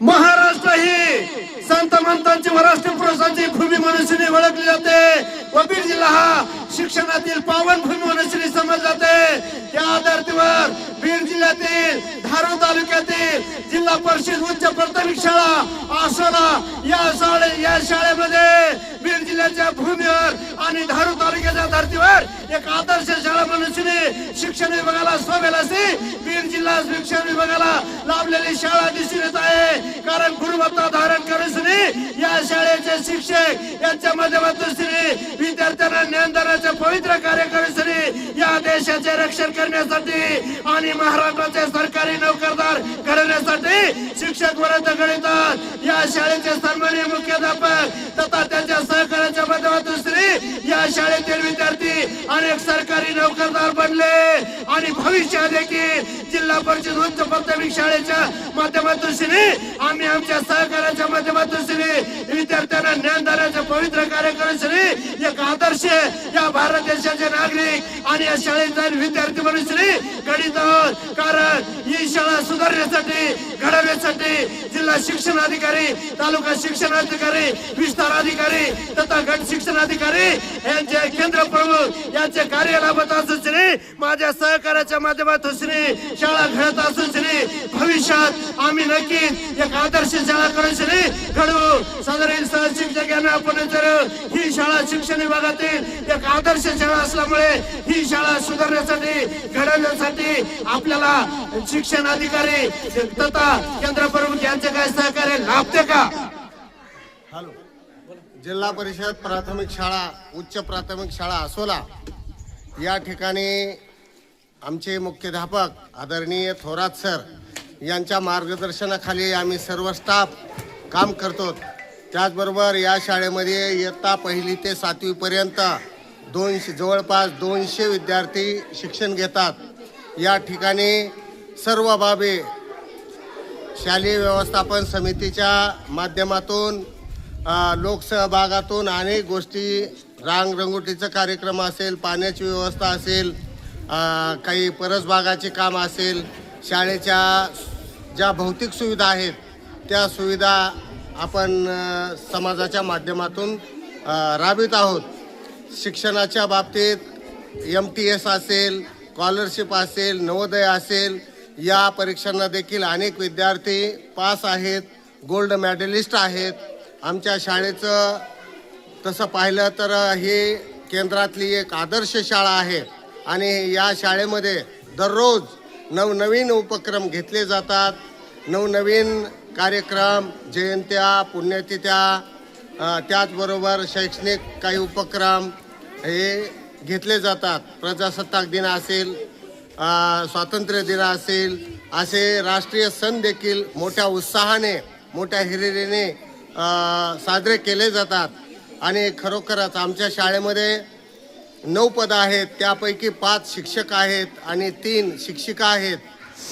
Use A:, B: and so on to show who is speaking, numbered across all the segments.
A: महाराष्ट्र ही संत मंतांची व राष्ट्रपुरुषांची भूमी मनुष्यनी ओळखली जाते. व बीड जिल्हा हा शिक्षणातील पावन भूमी मनुष्यनी समजले जाते. त्या आधारतीवर बीड जिल्ह्यातील धारूर तालुक्यातील जिल्हा परिषद उच्च प्राथमिक शाळा आसोला या शाळे या शाळेमध्ये बीड जिल्ह्याच्या भूमीवर आणि धारू तालुक्याच्या धर्तीवर एक आदर्श शाळा मनुष्यने शिक्षण विभागाला सोबेल असे बीड जिल्हा शिक्षण विभागाला लाभलेली शाळा दिसून येत आहे. कारण गुणवत्ता धारण करून या शाळेचे शिक्षक यांच्या माध्यमातून विद्यार्थ्यांना ज्ञानदानाचे पवित्र कार्य करूनसनी या देशाचे रक्षण करण्यासाठी आणि महाराष्ट्राचे सरकारी नोकरदार घडवण्यासाठी शिक्षक वर्ग घडतात या शाळेचे सन्माननीय मुख्याध्यापक तथा त्यांच्या सहकार्याच्या माध्यमातून श्री या शाळे शाळेतील विद्यार्थी अनेक सरकारी नोकरदार बनले. आणि भविष्यात देखील जिल्हा परिषद उच्च प्राथमिक शाळेच्या माध्यमातून श्री आम्ही आमच्या सहकार्याच्या माध्यमातून श्री विद्यार्थ्यांना ज्ञानदानाचे पवित्र कार्य करून श्री एक आदर्श या भारत देशाचे नागरिक आणि या शाळेचा विद्यार्थी म्हणून श्री घडीत आहोत. कारण ही शाळा सुधारण्यासाठी घडवण्यासाठी जिल्हा शिक्षण अधिकारी तालुका शिक्षण अधिकारी विस्तार अधिकारी तथा गट शिक्षण अधिकारी यांचे केंद्र प्रमुख यांचे कार्य लाभत असून श्री माझ्या सहकार्याच्या माध्यमातून श्री शाळा घडत असून श्री भविष्यात आम्ही नक्कीच एक आदर्श शाळा करून श्री घडवू. साधारण सहशिक्षक यांना आपण जर ही शाळा शिक्षण विभागातील एक आदर्श शाळा असल्यामुळे ही शाळा सुधारण्यासाठी घडवण्यासाठी आपल्याला शिक्षण अधिकारी तथा केंद्र प्रमुख यांचे काय सहकार्य लाभते का?
B: हॅलो. जिल्हा परिषद प्राथमिक शाळा उच्च प्राथमिक शाळा असोला या ठिकाणी आमचे मुख्याध्यापक आदरणीय थोरात सर यांच्या मार्गदर्शनाखाली आम्ही सर्व स्टाफ काम करतो. त्याचबरोबर या शाळेमध्ये इयत्ता पहिली ते सातवीपर्यंत दोनशे जवळपास दोनशे विद्यार्थी शिक्षण घेतात. या ठिकाणी सर्व बाबी शालेय व्यवस्थापन समितीच्या माध्यमातून लोकसहभागातून अनेक गोष्टी रांगरंगोटीचं कार्यक्रम असेल पाण्याची व्यवस्था असेल काही परसबागाचे काम असेल शाळेच्या ज्या भौतिक सुविधा आहेत त्या सुविधा आपण समाजाच्या माध्यमातून राबवित आहोत. शिक्षणाच्या बाबतीत एम टी एस असेल स्कॉलरशिप असेल नवोदय असेल या परीक्षांना देखील अनेक विद्यार्थी पास आहेत गोल्ड मेडलिस्ट आहेत. आमच्या शाळेचं तसं पाहिलं तर हे केंद्रातली एक आदर्श शाळा आहे. आणि या शाळेमध्ये दररोज नवनवीन उपक्रम घेतले जातात. नवनवीन कार्यक्रम जयंत्या पुण्यतिथ्या त्याचबरोबर शैक्षणिक काही उपक्रम हे घेतले जातात. प्रजासत्ताक दिन असेल स्वातंत्र्य दिन असेल असे राष्ट्रीय सण देखील मोठ्या उत्साहाने मोठ्या हिरिरीने साजरे केले जातात. आणि खरोखरच आमच्या शाळेमध्ये नऊ पदं आहेत. त्यापैकी पाच शिक्षक आहेत आणि तीन शिक्षिका आहेत.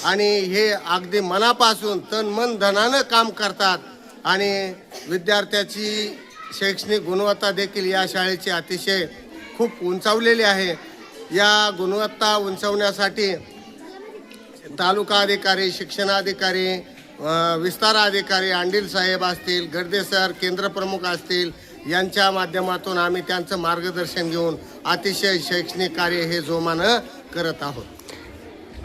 B: आणि हे अगदी मनापासून तन मन धनानं काम करतात. आणि विद्यार्थ्याची शैक्षणिक गुणवत्ता देखील या शाळेची अतिशय खूप उंचावलेली आहे. या गुणवत्ता उंचावण्यासाठी तालुका अधिकारी शिक्षणाधिकारी विस्तार अधिकारी अंडील साहेब असतील गर्दे सर केंद्र प्रमुख असतील यांच्या माध्यमातून आम्ही त्यांचं मार्गदर्शन घेऊन अतिशय शैक्षणिक कार्य हे जोमानं करत आहोत.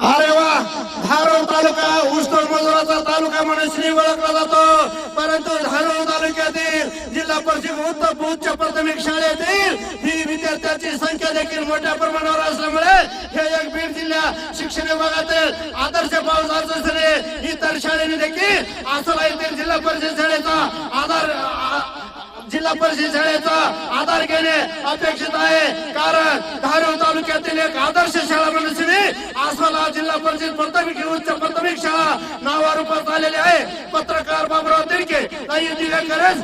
A: अरे वा! धारोड तालुका उष्ण मजुराचा तालुका म्हणून श्री ओळखला जातो. परंतु धारोड जिल्हा उच्च प्राथमिक शाळेतील ही विद्यार्थ्यांची संख्या देखील मोठ्या प्रमाणावर असल्यामुळे हे एक बीड जिल्हा शिक्षण विभागातील आदर्श पाऊस असले इतर शाळेने देखील असला येथील जिल्हा परिषद शाळेचा आधार जिल्हा परिषद शाळेचा आधार घेणे अपेक्षित आहे. कारण धारूर तालुक्यातील एक आदर्श शाळा म्हणून आसवाला जिल्हा परिषद प्राथमिक उच्च प्राथमिक शाळा नावारूपात आलेली आहे. पत्रकार बाबुराव तिडके ताई गरज